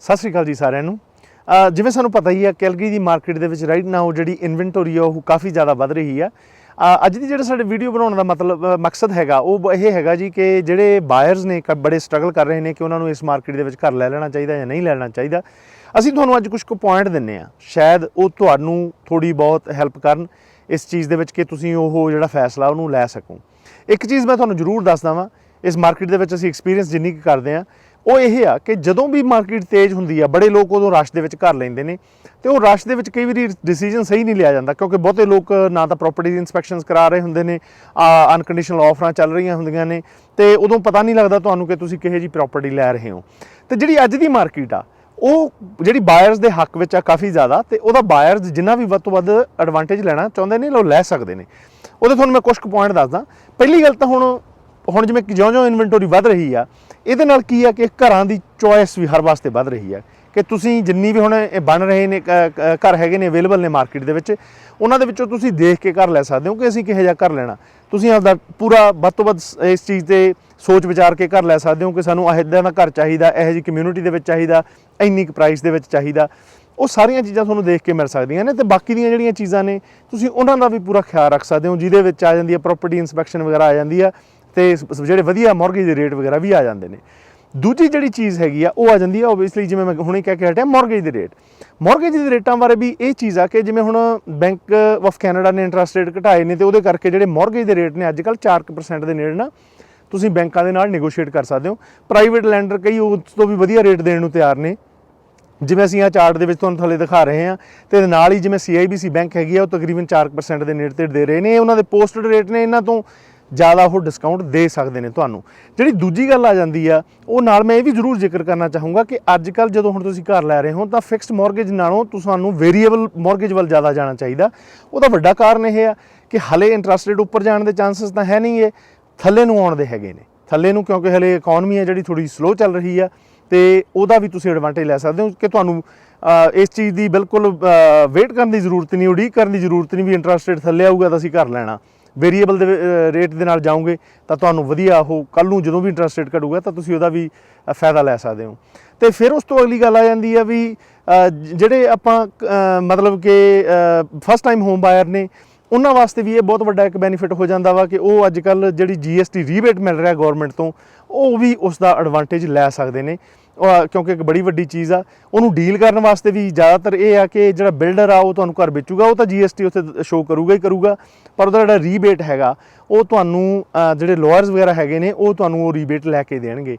ਸਤਿ ਸ਼੍ਰੀ ਅਕਾਲ ਜੀ ਸਾਰਿਆਂ ਨੂੰ। ਜਿਵੇਂ ਸਾਨੂੰ ਪਤਾ ਹੀ ਹੈ ਕੈਲਗਰੀ ਦੀ ਮਾਰਕੀਟ ਦੇ ਵਿੱਚ ਰਾਈਟ ਨਾਓ ਜਿਹੜੀ ਇਨਵੈਂਟਰੀ ਆ, ਉਹ ਕਾਫੀ ਜ਼ਿਆਦਾ ਵੱਧ ਰਹੀ ਆ। ਅੱਜ ਦੀ ਜਿਹੜਾ ਸਾਡੇ ਵੀਡੀਓ ਬਣਾਉਣ ਦਾ ਮਤਲਬ ਮਕਸਦ ਹੈਗਾ, ਉਹ ਇਹ ਹੈਗਾ ਜੀ ਕਿ ਜਿਹੜੇ ਬਾਇਰਸ ਨੇ ਕ- ਬੜੇ ਸਟਰਗਲ ਕਰ ਰਹੇ ਨੇ ਕਿ ਉਹਨਾਂ ਨੂੰ ਇਸ ਮਾਰਕੀਟ ਦੇ ਵਿੱਚ ਘਰ ਲੈ ਲੈਣਾ ਚਾਹੀਦਾ ਜਾਂ ਨਹੀਂ ਲੈ ਲੈਣਾ ਚਾਹੀਦਾ। ਅਸੀਂ ਤੁਹਾਨੂੰ ਅੱਜ ਕੁਝ ਕੁ ਪੁਆਇੰਟ ਦਿੰਨੇ ਆ। ਸ਼ਾਇਦ ਉਹ ਤੁਹਾਨੂੰ ਥੋੜੀ ਬਹੁਤ ਹੈਲਪ ਕਰਨ ਇਸ ਚੀਜ਼ ਦੇ ਵਿੱਚ ਕਿ ਤੁਸੀਂ ਉਹ ਜਿਹੜਾ ਫੈਸਲਾ ਉਹਨੂੰ ਲੈ ਸਕੋ। ਇੱਕ ਚੀਜ਼ ਮੈਂ ਤੁਹਾਨੂੰ ਜ਼ਰੂਰ ਦੱਸਦਾ ਵਾਂ, ਇਸ ਮਾਰਕੀਟ ਦੇ ਵਿੱਚ ਅਸੀਂ ਐਕਸਪੀਰੀਅੰਸ ਜਿੰਨੀ ਕੁ ਕਰਦੇ ਆ ਉਹ ਇਹ ਆ ਕਿ ਜਦੋਂ ਵੀ ਮਾਰਕੀਟ ਤੇਜ਼ ਹੁੰਦੀ ਆ, ਬੜੇ ਲੋਕ ਉਦੋਂ ਰਸ਼ ਦੇ ਵਿੱਚ ਘਰ ਲੈਂਦੇ ਨੇ ਤੇ ਉਹ ਰਸ਼ ਦੇ ਵਿੱਚ ਕਈ ਵਾਰੀ ਡਿਸੀਜਨ ਸਹੀ ਨਹੀਂ ਲਿਆ ਜਾਂਦਾ ਕਿਉਂਕਿ ਬਹੁਤੇ ਲੋਕ ਨਾ ਤਾਂ ਪ੍ਰਾਪਰਟੀ ਦੀ ਇਨਸਪੈਕਸ਼ਨਸ ਕਰਾ ਰਹੇ ਹੁੰਦੇ ਨੇ ਅਨਕੰਡੀਸ਼ਨਲ ਆਫਰਾਂ ਚੱਲ ਰਹੀਆਂ ਹੁੰਦੀਆਂ ਨੇ ਤੇ ਉਦੋਂ ਪਤਾ ਨਹੀਂ ਲੱਗਦਾ ਤੁਹਾਨੂੰ ਕਿ ਤੁਸੀਂ ਕਿਹੇ ਜੀ ਪ੍ਰਾਪਰਟੀ ਲੈ ਰਹੇ ਹੋ। ਤੇ ਜਿਹੜੀ ਅੱਜ ਦੀ ਮਾਰਕੀਟ ਆ, ਉਹ ਜਿਹੜੀ ਬਾਇਰਸ ਦੇ ਹੱਕ ਵਿੱਚ ਆ ਕਾਫੀ ਜ਼ਿਆਦਾ ਤੇ ਉਹਦਾ ਬਾਇਰਸ ਜਿੰਨਾ ਵੀ ਵੱਧ ਤੋਂ ਵੱਧ ਐਡਵਾਂਟੇਜ ਲੈਣਾ ਚਾਹੁੰਦੇ ਨੇ, ਉਹ ਲੈ ਸਕਦੇ ਨੇ। ਉਹਦੇ ਤੁਹਾਨੂੰ ਮੈਂ ਕੁਝ ਕੁ ਪੁਆਇੰਟ ਦੱਸਦਾ। ਪਹਿਲੀ ਗੱਲ ਤਾਂ ਹੁਣ ਹੁਣ ਜਿਵੇਂ ਜਿਉਂ-ਜਿਉਂ ਇਨਵੈਂਟਰੀ ਵੱਧ ਰਹੀ ਆ ਇਹਦੇ ਨਾਲ ਕੀ ਆ ਕਿ ਘਰਾਂ ਦੀ ਚੋਇਸ ਵੀ ਹਰ ਵਾਸਤੇ ਵੱਧ ਰਹੀ ਆ ਕਿ ਤੁਸੀਂ ਜਿੰਨੀ ਵੀ ਹੁਣ ਇਹ ਬਣ ਰਹੇ ਨੇ ਕ- ਘਰ ਹੈਗੇ ਨੇ ਅਵੇਲੇਬਲ ਨੇ ਮਾਰਕੀਟ ਦੇ ਵਿੱਚ, ਉਹਨਾਂ ਦੇ ਵਿੱਚੋਂ ਤੁਸੀਂ ਦੇਖ ਕੇ ਘਰ ਲੈ ਸਕਦੇ ਹੋ ਕਿ ਅਸੀਂ ਕਿਹੋ ਜਿਹਾ ਘਰ ਲੈਣਾ। ਤੁਸੀਂ ਆਪਦਾ ਪੂਰਾ ਵੱਧ ਤੋਂ ਵੱਧ ਇਸ ਚੀਜ਼ ਤੇ ਸੋਚ ਵਿਚਾਰ ਕੇ ਘਰ ਲੈ ਸਕਦੇ ਹੋ ਕਿ ਸਾਨੂੰ ਇਹਦਾ ਦਾ ਘਰ ਚਾਹੀਦਾ, ਇਹੋ ਜਿਹੀ ਕਮਿਊਨਿਟੀ ਦੇ ਵਿੱਚ ਚਾਹੀਦਾ, ਇੰਨੀ ਕੁ ਪ੍ਰਾਈਸ ਦੇ ਵਿੱਚ ਚਾਹੀਦਾ। ਉਹ ਸਾਰੀਆਂ ਚੀਜ਼ਾਂ ਤੁਹਾਨੂੰ ਦੇਖ ਕੇ ਮਿਲ ਸਕਦੀਆਂ ਨੇ ਤੇ ਬਾਕੀ ਦੀਆਂ ਜਿਹੜੀਆਂ ਚੀਜ਼ਾਂ ਨੇ, ਤੁਸੀਂ ਉਹਨਾਂ ਦਾ ਵੀ ਪੂਰਾ ਖਿਆਲ ਰੱਖ ਸਕਦੇ ਹੋ, ਜਿਹਦੇ ਵਿੱਚ ਆ ਜਾਂਦੀ ਹੈ ਪ੍ਰਾਪਰਟੀ ਇਨਸਪੈਕਸ਼ਨ ਵਗੈਰਾ ਆ ਜਾਂਦੀ ਆ। ਤੇ ਜਿਹੜੇ ਵਧੀਆ ਮਾਰਗੇਜ ਦੇ ਰੇਟ ਵਗੈਰਾ ਵੀ ਆ ਜਾਂਦੇ ਨੇ। ਦੂਜੀ ਜਿਹੜੀ ਚੀਜ਼ ਹੈਗੀ ਆ, ਉਹ ਆ ਜਾਂਦੀ ਆ ਓਬਵੀਅਸਲੀ ਜਿਵੇਂ ਮੈਂ ਹੁਣੇ ਕਹਿ ਕੇ ਹਟਿਆ ਮਾਰਗੇਜ ਦੇ ਰੇਟ। ਮਾਰਗੇਜ ਦੇ ਰੇਟਾਂ ਬਾਰੇ ਵੀ ਇਹ ਚੀਜ਼ ਆ ਕਿ ਜਿਵੇਂ ਹੁਣ ਬੈਂਕ ਆਫ ਕੈਨੇਡਾ ਨੇ ਇੰਟਰਸਟ ਰੇਟ ਘਟਾਏ ਨੇ ਤੇ ਉਹਦੇ ਕਰਕੇ ਜਿਹੜੇ ਮਾਰਗੇਜ ਦੇ ਰੇਟ ਨੇ ਅੱਜ ਕੱਲ 4% ਦੇ ਨੇੜੇ ਨਾ, ਤੁਸੀਂ ਬੈਂਕਾਂ ਦੇ ਨਾਲ ਨੈਗੋਸ਼ੀਏਟ ਕਰ ਸਕਦੇ ਹੋ। ਪ੍ਰਾਈਵੇਟ ਲੈਂਡਰ ਕਈ ਉਸ ਤੋਂ ਵੀ ਵਧੀਆ ਰੇਟ ਦੇਣ ਨੂੰ ਤਿਆਰ ਨੇ। ਜਿਵੇਂ ਅਸੀਂ ਆ ਚਾਰਟ ਦੇ ਵਿੱਚ ਤੁਹਾਨੂੰ ਥੱਲੇ ਦਿਖਾ ਰਹੇ ਹਾਂ ਤੇ ਨਾਲ ਹੀ ਜਿਵੇਂ CIBC ਬੈਂਕ ਹੈਗੀ ਆ, ਉਹ ਤਕਰੀਬਨ 4% ਦੇ ਨੇੜੇ ਤੇ ਦੇ ਰਹੇ ਨੇ। ਉਹਨਾਂ ਦੇ ਪੋਸਟਡ ਰੇਟ ਨੇ, ਇਹਨਾਂ ਤੋਂ ਜ਼ਿਆਦਾ ਉਹ ਡਿਸਕਾਊਂਟ ਦੇ ਸਕਦੇ ਨੇ ਤੁਹਾਨੂੰ। ਜਿਹੜੀ ਦੂਜੀ ਗੱਲ ਆ ਜਾਂਦੀ ਆ, ਉਹ ਨਾਲ ਮੈਂ ਇਹ ਵੀ ਜ਼ਰੂਰ ਜ਼ਿਕਰ ਕਰਨਾ ਚਾਹੂੰਗਾ ਕਿ ਅੱਜ ਕੱਲ ਜਦੋਂ ਹੁਣ ਤੁਸੀਂ ਘਰ ਲੈ ਰਹੇ ਹੋ, ਤਾਂ ਫਿਕਸਡ ਮਾਰਗੇਜ ਨਾਲੋਂ ਤੁਹਾਨੂੰ ਵੇਰੀਏਬਲ ਮਾਰਗੇਜ ਵੱਲ ਜ਼ਿਆਦਾ ਜਾਣਾ ਚਾਹੀਦਾ। ਉਹਦਾ ਵੱਡਾ ਕਾਰਨ ਇਹ ਆ ਕਿ ਹਲੇ ਇੰਟਰਸਟ ਰੇਟ ਉੱਪਰ ਜਾਣ ਦੇ ਚਾਂਸਸ ਤਾਂ ਹੈ ਨਹੀਂ ਇਹ, ਥੱਲੇ ਨੂੰ ਆਉਣ ਦੇ ਹੈਗੇ ਨੇ। ਥੱਲੇ ਨੂੰ ਕਿਉਂਕਿ ਹਲੇ ਇਕਨੋਮੀ ਹੈ ਜਿਹੜੀ ਥੋੜੀ ਸਲੋ ਚੱਲ ਰਹੀ ਆ, ਤੇ ਉਹਦਾ ਵੀ ਤੁਸੀਂ ਐਡਵਾਂਟੇਜ ਲੈ ਸਕਦੇ ਹੋ ਕਿ ਤੁਹਾਨੂੰ ਇਸ ਚੀਜ਼ ਦੀ ਬਿਲਕੁਲ ਵੇਟ ਕਰਨ ਦੀ ਜ਼ਰੂਰਤ ਨਹੀਂ, ਉਡੀਕ ਕਰਨ ਦੀ ਜ਼ਰੂਰਤ ਨਹੀਂ ਵੀ ਇੰਟਰਸਟ ਰੇਟ ਥੱਲੇ ਆਊਗਾ ਤਾਂ ਅਸੀਂ ਘਰ ਲੈਣਾ। ਵੇਰੀਏਬਲ ਦੇ ਰੇਟ ਦੇ ਨਾਲ ਜਾਓਗੇ, ਤਾਂ ਤੁਹਾਨੂੰ ਵਧੀਆ ਉਹ ਕੱਲ ਨੂੰ ਜਦੋਂ ਵੀ ਇੰਟਰਸਟ ਰੇਟ ਘਟੂਗਾ, ਤਾਂ ਤੁਸੀਂ ਉਹਦਾ ਵੀ ਫਾਇਦਾ ਲੈ ਸਕਦੇ ਹੋ। ਤੇ ਫਿਰ ਉਸ ਤੋਂ ਅਗਲੀ ਗੱਲ ਆ ਜਾਂਦੀ ਆ ਵੀ ਜਿਹੜੇ ਆਪਾਂ ਮਤਲਬ ਕਿ ਫਸਟ ਟਾਈਮ ਹੋਮ ਬਾਇਰ ਨੇ, ਉਹਨਾਂ ਵਾਸਤੇ ਵੀ ਇਹ ਬਹੁਤ ਵੱਡਾ ਇੱਕ ਬੈਨੀਫਿਟ ਹੋ ਜਾਂਦਾ ਵਾ ਕਿ ਉਹ ਅੱਜ ਕੱਲ ਜਿਹੜੀ GST ਰੀਬੇਟ ਮਿਲ ਰਿਹਾ ਗਵਰਨਮੈਂਟ ਤੋਂ, ਉਹ ਵੀ ਉਸ ਦਾ ਐਡਵਾਂਟੇਜ ਲੈ ਸਕਦੇ ਨੇ। ਕਿਉਂਕਿ ਇੱਕ ਬੜੀ ਵੱਡੀ ਚੀਜ਼ ਆ, ਉਹਨੂੰ ਡੀਲ ਕਰਨ ਵਾਸਤੇ ਵੀ ਜ਼ਿਆਦਾਤਰ ਇਹ ਆ ਕਿ ਜਿਹੜਾ ਬਿਲਡਰ ਆ, ਉਹ ਤੁਹਾਨੂੰ ਘਰ ਵੇਚੂਗਾ, ਉਹ ਤਾਂ GST ਉੱਥੇ ਸ਼ੋ ਕਰੂਗਾ ਹੀ ਕਰੂਗਾ, ਪਰ ਉਹਦਾ ਜਿਹੜਾ ਰੀਬੇਟ ਹੈਗਾ, ਉਹ ਤੁਹਾਨੂੰ ਜਿਹੜੇ ਲੋਅਰਸ ਵਗੈਰਾ ਹੈਗੇ ਨੇ, ਉਹ ਤੁਹਾਨੂੰ ਉਹ ਰੀਬੇਟ ਲੈ ਕੇ ਦੇਣਗੇ।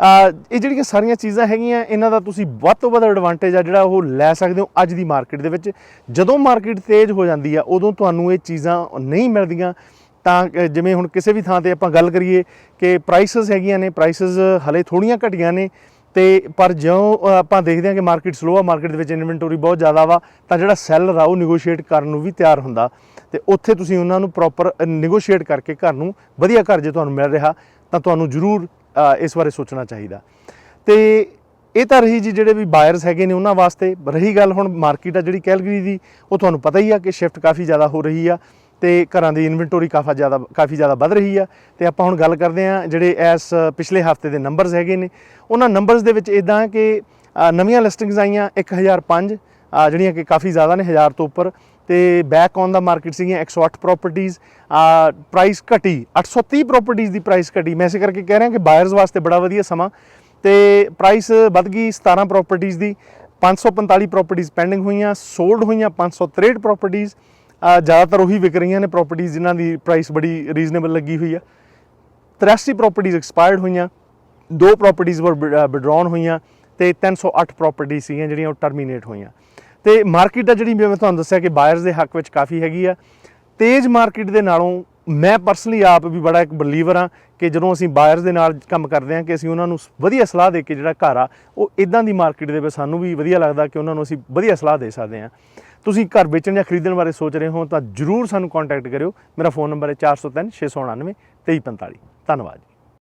ਇਹ ਜਿਹੜੀਆਂ ਸਾਰੀਆਂ ਚੀਜ਼ਾਂ ਹੈਗੀਆਂ, ਇਹਨਾਂ ਦਾ ਤੁਸੀਂ ਵੱਧ ਤੋਂ ਵੱਧ ਐਡਵਾਂਟੇਜ ਆ ਜਿਹੜਾ ਉਹ ਲੈ ਸਕਦੇ ਹੋ ਅੱਜ ਦੀ ਮਾਰਕੀਟ ਦੇ ਵਿੱਚ। ਜਦੋਂ ਮਾਰਕੀਟ ਤੇਜ਼ ਹੋ ਜਾਂਦੀ ਆ, ਉਦੋਂ ਤੁਹਾਨੂੰ ਇਹ ਚੀਜ਼ਾਂ ਨਹੀਂ ਮਿਲਦੀਆਂ। ਤਾਂ ਜਿਵੇਂ ਹੁਣ ਕਿਸੇ ਵੀ ਥਾਂ ਤੇ ਆਪਾਂ ਗੱਲ ਕਰੀਏ ਕਿ ਪ੍ਰਾਈਸਸ ਹੈਗੀਆਂ ਨੇ ਪ੍ਰਾਈਸਸ ਹਲੇ ਥੋੜੀਆਂ ਘਟੀਆਂ ਨੇ ਤੇ ਪਰ ਜਿਉਂ ਆਪਾਂ ਦੇਖਦੇ ਹਾਂ ਕਿ ਮਾਰਕੀਟ ਸਲੋ ਆ ਮਾਰਕੀਟ ਦੇ ਵਿੱਚ ਇਨਵੈਂਟਰੀ ਬਹੁਤ ਜ਼ਿਆਦਾ ਵਾ, ਤਾਂ ਜਿਹੜਾ ਸੈਲਰ ਆ, ਉਹ ਨੈਗੋਸ਼ੀਏਟ ਕਰਨ ਨੂੰ ਵੀ ਤਿਆਰ ਹੁੰਦਾ। ਤੇ ਉੱਥੇ ਤੁਸੀਂ ਉਹਨਾਂ ਨੂੰ ਪ੍ਰੋਪਰ ਨੈਗੋਸ਼ੀਏਟ ਕਰਕੇ ਘਰ ਨੂੰ ਵਧੀਆ ਘਰ ਜੇ ਤੁਹਾਨੂੰ ਮਿਲ ਰਿਹਾ, ਤਾਂ ਤੁਹਾਨੂੰ ਜ਼ਰੂਰ ਇਸ ਬਾਰੇ ਸੋਚਣਾ ਚਾਹੀਦਾ। ਤੇ ਇਹ ਤਾਂ ਰਹੀ ਜੀ ਜਿਹੜੇ ਵੀ ਬਾਇਰਸ ਹੈਗੇ ਨੇ ਉਹਨਾਂ ਵਾਸਤੇ। ਰਹੀ ਗੱਲ ਹੁਣ ਮਾਰਕੀਟ ਆ, ਜਿਹੜੀ ਕੈਲਗਰੀ ਦੀ, ਉਹ ਤੁਹਾਨੂੰ ਪਤਾ ਹੀ ਆ ਕਿ ਸ਼ਿਫਟ ਕਾਫੀ ਜ਼ਿਆਦਾ ਹੋ ਰਹੀ ਆ। ਤੇ ਘਰਾਂ ਦੀ ਇਨਵੈਂਟਰੀ ਕਾਫੀ ਜ਼ਿਆਦਾ ਕਾਫੀ ਜ਼ਿਆਦਾ ਵੱਧ ਰਹੀ ਆ। ਤੇ ਆਪਾਂ ਹੁਣ ਗੱਲ ਕਰਦੇ ਆ ਜਿਹੜੇ ਇਸ ਪਿਛਲੇ ਹਫ਼ਤੇ ਦੇ ਨੰਬਰਸ ਹੈਗੇ ਨੇ। ਉਹਨਾਂ ਨੰਬਰਸ ਦੇ ਵਿੱਚ ਇਦਾਂ ਕਿ ਨਵੀਆਂ ਲਿਸਟਿੰਗਸ ਆਈਆਂ 1005 ਅ, ਜਿਹੜੀਆਂ ਕਿ ਕਾਫੀ ਜ਼ਿਆਦਾ ਨੇ 1000 ਤੋਂ ਉੱਪਰ। ਤੇ ਬੈਕ ਔਨ ਦਾ ਮਾਰਕੀਟ ਸੀਗੀਆਂ 108 ਪ੍ਰਾਪਰਟੀਆਂ ਪ੍ਰਾਈਸ ਘਟੀ 830 ਪ੍ਰਾਪਰਟੀਆਂ ਦੀ ਪ੍ਰਾਈਸ ਘਟੀ। ਮੈਂ ਇਸੇ ਕਰਕੇ ਕਹਿ ਰਿਹਾ ਕਿ ਬਾਇਰਸ ਵਾਸਤੇ ਬੜਾ ਵਧੀਆ ਸਮਾਂ। ਤੇ ਪ੍ਰਾਈਸ ਵੱਧ ਗਈ 17 ਪ੍ਰਾਪਰਟੀਆਂ ਦੀ 545 ਪ੍ਰਾਪਰਟੀਆਂ ਪੈਂਡਿੰਗ ਹੋਈਆਂ ਸੋਲਡ ਹੋਈਆਂ 563 ਪ੍ਰਾਪਰਟੀਆਂ ਜ਼ਿਆਦਾਤਰ ਉਹੀ ਵਿਕ ਰਹੀਆਂ ਨੇ ਪ੍ਰਾਪਰਟੀਆਂ ਜਿਨ੍ਹਾਂ ਦੀ ਪ੍ਰਾਈਸ ਬੜੀ ਰੀਜ਼ਨੇਬਲ ਲੱਗੀ ਹੋਈ ਆ। 83 ਪ੍ਰਾਪਰਟੀਆਂ ਐਕਸਪਾਇਰਡ ਹੋਈਆਂ, ਦੋ ਪ੍ਰਾਪਰਟੀਆਂ ਵਰ ਵਿਡਰਾਉਨ ਹੋਈਆਂ ਤੇ 308 ਪ੍ਰਾਪਰਟੀ ਸੀਗੀਆਂ ਜਿਹੜੀਆਂ ਉਹ ਟਰਮੀਨੇਟ ਹੋਈਆਂ। ਤੇ ਮਾਰਕੀਟ ਆ ਜਿਹੜੀ ਮੈਂ ਤੁਹਾਨੂੰ ਦੱਸਿਆ ਕਿ ਬਾਇਰਸ ਦੇ ਹੱਕ ਵਿੱਚ ਕਾਫੀ ਹੈਗੀ ਆ, ਤੇਜ਼ ਮਾਰਕੀਟ ਦੇ ਨਾਲੋਂ ਮੈਂ ਪਰਸਨਲੀ ਆਪ ਵੀ ਬੜਾ ਇੱਕ ਬਲੀਵਰ ਆ ਕਿ ਜਦੋਂ ਅਸੀਂ ਬਾਇਰਸ ਦੇ ਨਾਲ ਕੰਮ ਕਰਦੇ ਹਾਂ ਕਿ ਅਸੀਂ ਉਹਨਾਂ ਨੂੰ ਵਧੀਆ ਸਲਾਹ ਦੇ ਕੇ ਜਿਹੜਾ ਘਰ ਆ, ਉਹ ਇਦਾਂ ਦੀ ਮਾਰਕੀਟ ਦੇ ਵਿੱਚ ਸਾਨੂੰ ਵੀ ਵਧੀਆ ਲੱਗਦਾ ਕਿ ਉਹਨਾਂ ਨੂੰ ਅਸੀਂ ਵਧੀਆ ਸਲਾਹ ਦੇ ਸਕਦੇ ਹਾਂ। ਤੁਸੀਂ ਘਰ ਵੇਚਣ ਜਾਂ ਖਰੀਦਣ ਬਾਰੇ ਸੋਚ ਰਹੇ ਹੋ ਤਾਂ ਜਰੂਰ ਸਾਨੂੰ ਕੰਟੈਕਟ ਕਰਿਓ। ਮੇਰਾ ਫੋਨ ਨੰਬਰ ਹੈ 403 699 2345 ਧੰਨਵਾਦ